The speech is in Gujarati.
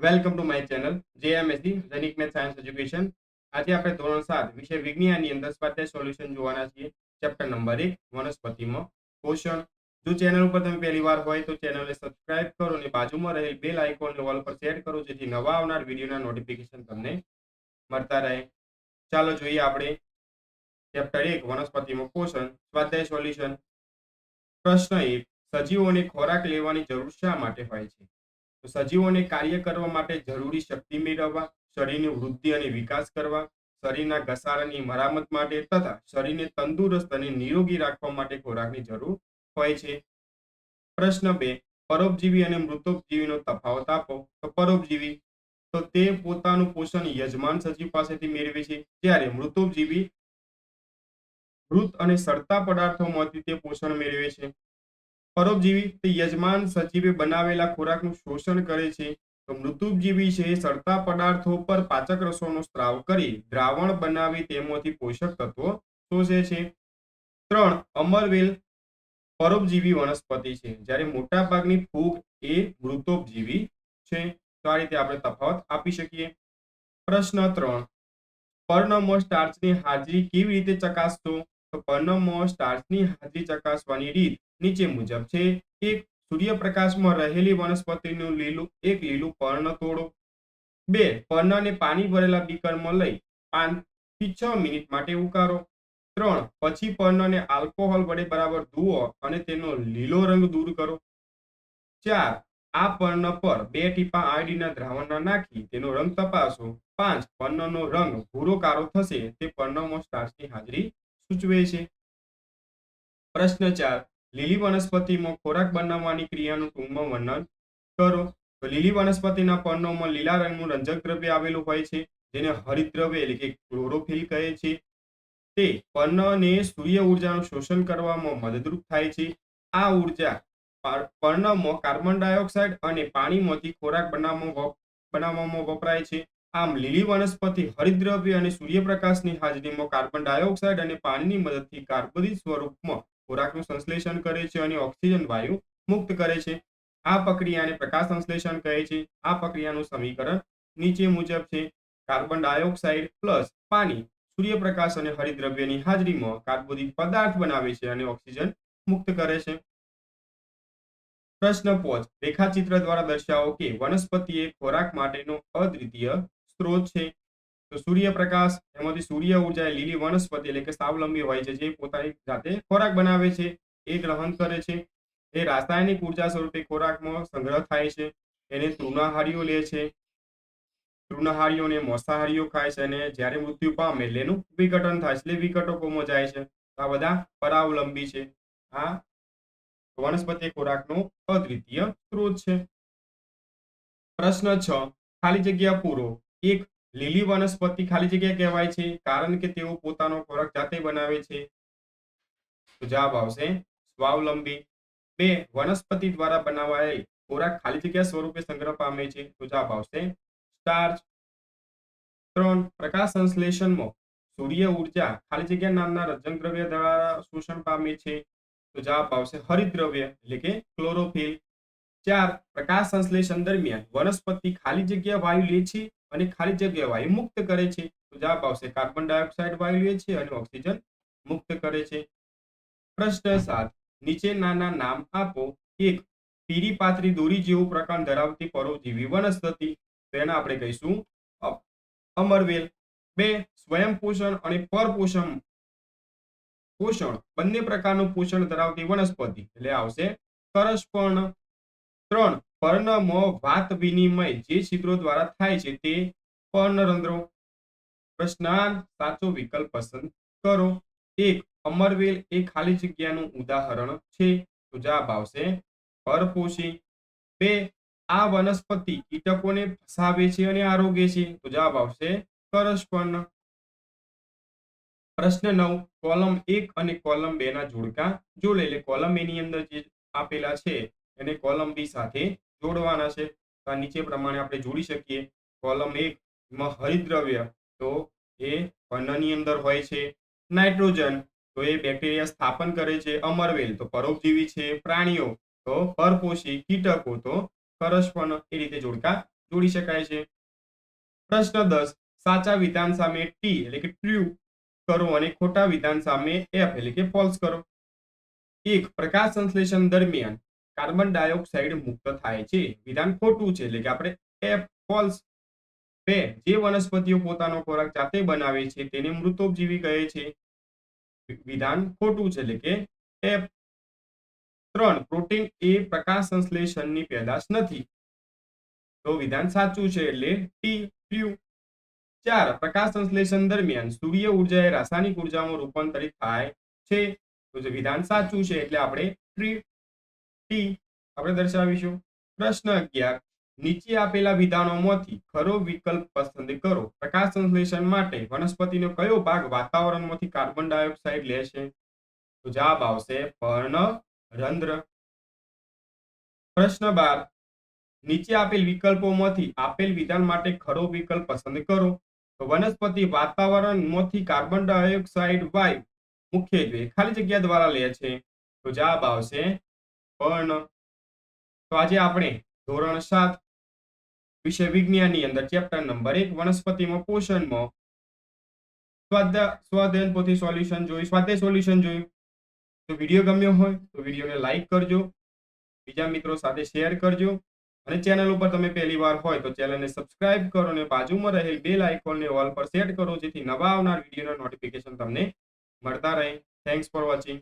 Welcome to my channel JMSC દૈનિક મેથ સાયન્સ એજ્યુકેશન આજે આપણે ધોરણ સાત વિષય વિજ્ઞાનની અંદર સ્વાધ્યાય સોલ્યુશન જોવાના છીએ. ચેપ્ટર નંબર એક, વનસ્પતિમાં પોષણ. જો ચેનલ ઉપર તમે પહેલી વાર હોય તો ચેનલને સબસ્ક્રાઇબ કરો અને બાજુમાં રહેલ બેલ આઇકોનને વોલ પર સેટ કરો, જેથી નવા આવનાર વિડીયોના નોટિફિકેશન તમને મળતા રહે. ચાલો જોઈએ આપણે ચેપ્ટર એક, વનસ્પતિમાં પોષણ, સ્વાધ્યાય સોલ્યુશન પ્રશ્ન એક, સજીવોને ખોરાક લેવાની જરૂર શા માટે હોય છે? સજીવોને કાર્ય કરવા માટે જરૂરી શક્તિ મેળવવા, શરીરની વૃદ્ધિ અને વિકાસ કરવા, શરીરના ઘસારાની મરામત માટે તથા શરીરને તંદુરસ્ત અને નિરોગી રાખવા માટે ખોરાકની જરૂર હોય છે. પ્રશ્ન બે, પરોપજીવી અને મૃતોપજીવીનો તફાવત આપો. તો પરોપજીવી, તો તે પોતાનું પોષણ યજમાન સજીવ પાસેથી મેળવે છે. જ્યારે મૃતોપજીવી મૃત અને સડતા પદાર્થોમાંથી તે પોષણ મેળવે છે. પરોપજીવી તે યજમાન સજીવે બનાવેલા ખોરાકનું શોષણ કરે છે. તો મૃતુપજીવી છે સડતા પદાર્થો પર પાચક રસોનો સ્ત્રાવ કરી દ્રાવણ બનાવી તેમાંથી પોષક તત્વો શોષે છે. ત્રણ, અમરવેલ પરોપજીવી વનસ્પતિ છે. જ્યારે મોટા ભાગની ફૂગ એ મૃતોપજીવી છે. તો આ રીતે આપણે તફાવત આપી શકીએ. પ્રશ્ન ત્રણ, પર્ણમો સ્ટાર્ચની હાજરી કેવી રીતે ચકાસતો? તો પર્ણમો સ્ટાર્ચની હાજરી ચકાસવાની રીત નીચે મુજબ છે એક સૂર્યપ્રકાશમાં રહેલી વનસ્પતિનું લીલું, એક લીલું પર્ણ તોડો. બે, પર્ણને પાણી ભરેલા બીકરમાં લઈ પાંચથી છ મિનિટ માટે ઉકાળો ત્રણ, પછી પર્ણને આલ્કોહોલ વડે બરાબર ધુઓ અને તેનો લીલો રંગ દૂર કરો. ચાર, આ પર્ણ પર બે ટીપા આયોડીનના દ્રાવણના નાખી તેનો રંગ તપાસો. પાંચ, પર્ણનો રંગ ભૂરો કાળો થશે, તે પર્ણમાં સ્ટાર્ચની હાજરી સૂચવે છે. પ્રશ્ન ચાર લીલી વનસ્પતિમાં ખોરાક બનાવવાની ક્રિયાનું ટૂંકમાં વર્ણન કરો. તો લીલી વનસ્પતિના પર્ણોમાં લીલા રંગનું રંજક દ્રવ્ય આવેલું હોય છે, જેને હરિદ્રવ્ય એટલે કે ક્લોરોફિલ કહે છે. તે પર્ણને સૂર્ય ઉર્જાનું શોષણ કરવામાં મદદરૂપ થાય છે. આ ઊર્જા પર્ણમાં કાર્બન ડાયોક્સાઇડ અને પાણીમાંથી ખોરાક બનાવવામાં બનાવવામાં વપરાય છે. આમ, લીલી વનસ્પતિ હરિદ્રવ્ય અને સૂર્યપ્રકાશની હાજરીમાં કાર્બન ડાયોક્સાઇડ અને પાણીની મદદથી કાર્બોદિત સ્વરૂપમાં ખોરાકનું સંશ્લેષણ કરે છે અને ઓક્સિજન, વાયુ મુક્ત કરે છે. આ પ્રક્રિયાને પ્રકાશ સંશ્લેષણ કહે છે. આ પ્રક્રિયાનું સમીકરણ નીચે મુજબ છે. કાર્બન ડાયોક્સાઇડ પ્લસ પાણી, સૂર્યપ્રકાશ અને હરિદ્રવ્યની હાજરીમાં કાર્બોદિક પદાર્થ બનાવે છે અને ઓક્સિજન મુક્ત કરે છે. પ્રશ્ન પોચ. રેખાચિત્ર દ્વારા દર્શાવો કે વનસ્પતિ એ ખોરાક માટેનો અદ્વિતીય સ્ત્રોત છે. તો સૂર્યપ્રકાશ એમાંથી સૂર્ય ઊર્જા એ લીલી વનસ્પતિ એટલે કે સ્વાવલંબી હોય છે, જે પોતાની જાતે ખોરાક બનાવે છે, એ ગ્રહણ કરે છે. એ રાસાયણિક ઊર્જા સ્વરૂપે ખોરાકમાં સંગ્રહ થાય છે, એને તૃણાહારીઓ લે છે. તૃણાહારીઓને મોસાહારીઓ ખાય છે અને જ્યારે મૃત્યુ પામે એટલે એનું વિઘટન થાય છે, એટલે વિઘટકોમાં જાય છે. આ બધા પરાવલંબી છે. આ વનસ્પતિ ખોરાકનો અદ્વિતીય સ્ત્રોત છે. પ્રશ્ન છ. ખાલી જગ્યા પૂરો. એક લીલી વનસ્પતિ ખાલી જગ્યા કહેવાય છે, કારણ કે તેઓ પોતાનો ખોરાક જાતે બનાવે છે. તો જવાબ આવશે સ્વાવલંબી. બે, વનસ્પતિ દ્વારા બનાવાયેલ ખોરાક ખાલી જગ્યા સ્વરૂપે સંગ્રહ પામે છે. તો જવાબ આવશે સ્ટાર્ચ. ત્રણ, પ્રકાશ સંશ્લેષણમાં સૂર્ય ઊર્જા ખાલી જગ્યા નામના રજન દ્રવ્ય દ્વારા શોષણ પામે છે. તો જવાબ આવશે હરિદ્રવ્ય, એટલે કે ક્લોરોફિલ ચાર, પ્રકાશ સંશ્લેષણ દરમિયાન વનસ્પતિ ખાલી જગ્યા વાયુ લે છે અને ખાલી જગ્યા વાયુ મુક્ત કરે છે. તો જવાબ આવશે કાર્બન ડાયોક્સાઇડ વાયુ લે છે અને ઓક્સિજન મુક્ત કરે છે. પ્રશ્ન સાત. નીચેનાના નામ આપો. એક પીરી પાતળી દોરી જેવું પ્રકાર ધરાવતી પરોપજીવી વનસ્પતિ. તો એને આપણે કહીશું અમરવેલ. બે, સ્વયં પોષણ અને પરપોષણ પોષણ. બંને પ્રકારનું પોષણ ધરાવતી વનસ્પતિ. એટલે આવશે કરસ્પર્ણ ત્રણ પર્ણમાં વાત વિનિમય જે છિદ્રો દ્વારા થાય છે તે પર્ણરંધ્રો પ્રશ્નાર્થ સાચો વિકલ્પ પસંદ કરો. એક, અમરવેલ એ ખાલી જગ્યાનું ઉદાહરણ છે, તો જવાબ આવશે પરપોષી. બે, આ વનસ્પતિ કીટકોને ફસાવે છે અને આરોગે છે, તો જવાબ આવશે કરસ્પર્ણ. પ્રશ્ન નવ, કોલમ એક અને કોલમ બે ના જોડકા જોડે એટલે કોલમ એની અંદર જે આપેલા છે, એને કોલમ બી સાથે જોડવાના છે. તો નીચે પ્રમાણે આપણે જોડી શકીએ. કોલમ એક માં હરિતદ્રવ્ય તો એ પન્નની અંદર હોય છે નાઇટ્રોજન. તો એ બેક્ટેરિયા સ્થાપન કરે છે અમરવેલ. તો પરોપજીવી છે પ્રાણીઓ. તો પરપોષી, કીટકો. તો કરસ્પન એ રીતે જોડકા જોડી શકાય છે. પ્રશ્ન દસ. સાચા વિધાન સામે ટી એટલે કે ટ્રુ કરો અને ખોટા વિધાન સામે એફ એટલે કે ફોલ્સ કરો. એક, પ્રકાશ સંશ્લેષણ દરમિયાન કાર્બન ડાયોક્સાઇડ મુક્ત થાય છે. વિધાન ખોટું છે. એટલે કે આપણે એફ ફોલ્સ બે જે વનસ્પતિઓ પોતાનો ખોરાક જાતે બનાવે છે તેને મૃતોપજીવી કહે છે. વિધાન ખોટું છે. એટલે કે એફ ત્રણ પ્રોટીન એ પ્રકાશ સંશ્લેષણની પેદાશ નથી. તો વિધાન સાચું છે. એટલે ટી ક્યુ ચાર પ્રકાશ સંશ્લેષણ દરમિયાન સૂર્ય ઊર્જા એ રાસાયણિક ઉર્જામાં રૂપાંતરિત થાય છે. તો જે વિધાન સાચું છે. એટલે આપણે ટ્રી ટી આપણે દર્શાવીશું. પ્રશ્ન અગિયાર, નીચે આપેલા વિધાનોમાંથી ખરો વિકલ્પ પસંદ કરો. પ્રકાશ સંશ્લેષણ માટે વનસ્પતિનો કયો ભાગ વાતાવરણમાંથી કાર્બન ડાયોક્સાઇડ લે છે? તો જવાબ આવશે પર્ણ રંધ્ર. પ્રશ્ન બાર, નીચે આપેલ વિકલ્પોમાંથી આપેલ વિધાન માટે ખરો વિકલ્પ પસંદ કરો. તો વનસ્પતિ વાતાવરણમાંથી કાર્બન ડાયોક્સાઇડ વાયુ મુખ્યત્વે ખાલી જગ્યા દ્વારા લે છે. તો જવાબ આવશે પર્ણ તો આજે આપણે ધોરણ સાત વિષય વિજ્ઞાનની અંદર ચેપ્ટર નંબર એક, વનસ્પતિમાં પોષણમાં સ્વાધ્યાય સ્વાધ્યાયન પોથી સોલ્યુશન જોયું સ્વાધ્યાય સોલ્યુશન જોયું. તો વીડિયો ગમ્યો હોય તો વિડીયોને લાઈક કરજો. બીજા મિત્રો સાથે શેર કરજો. અને ચેનલ ઉપર તમે પહેલી વાર હોય તો ચેનલને સબસ્ક્રાઇબ કરો અને બાજુમાં રહેલ બેલ આઇકોનને ઓલ પર સેટ કરો જેથી નવા આવનાર વિડીયોના નોટિફિકેશન તમને મળતા રહે. Thanks for watching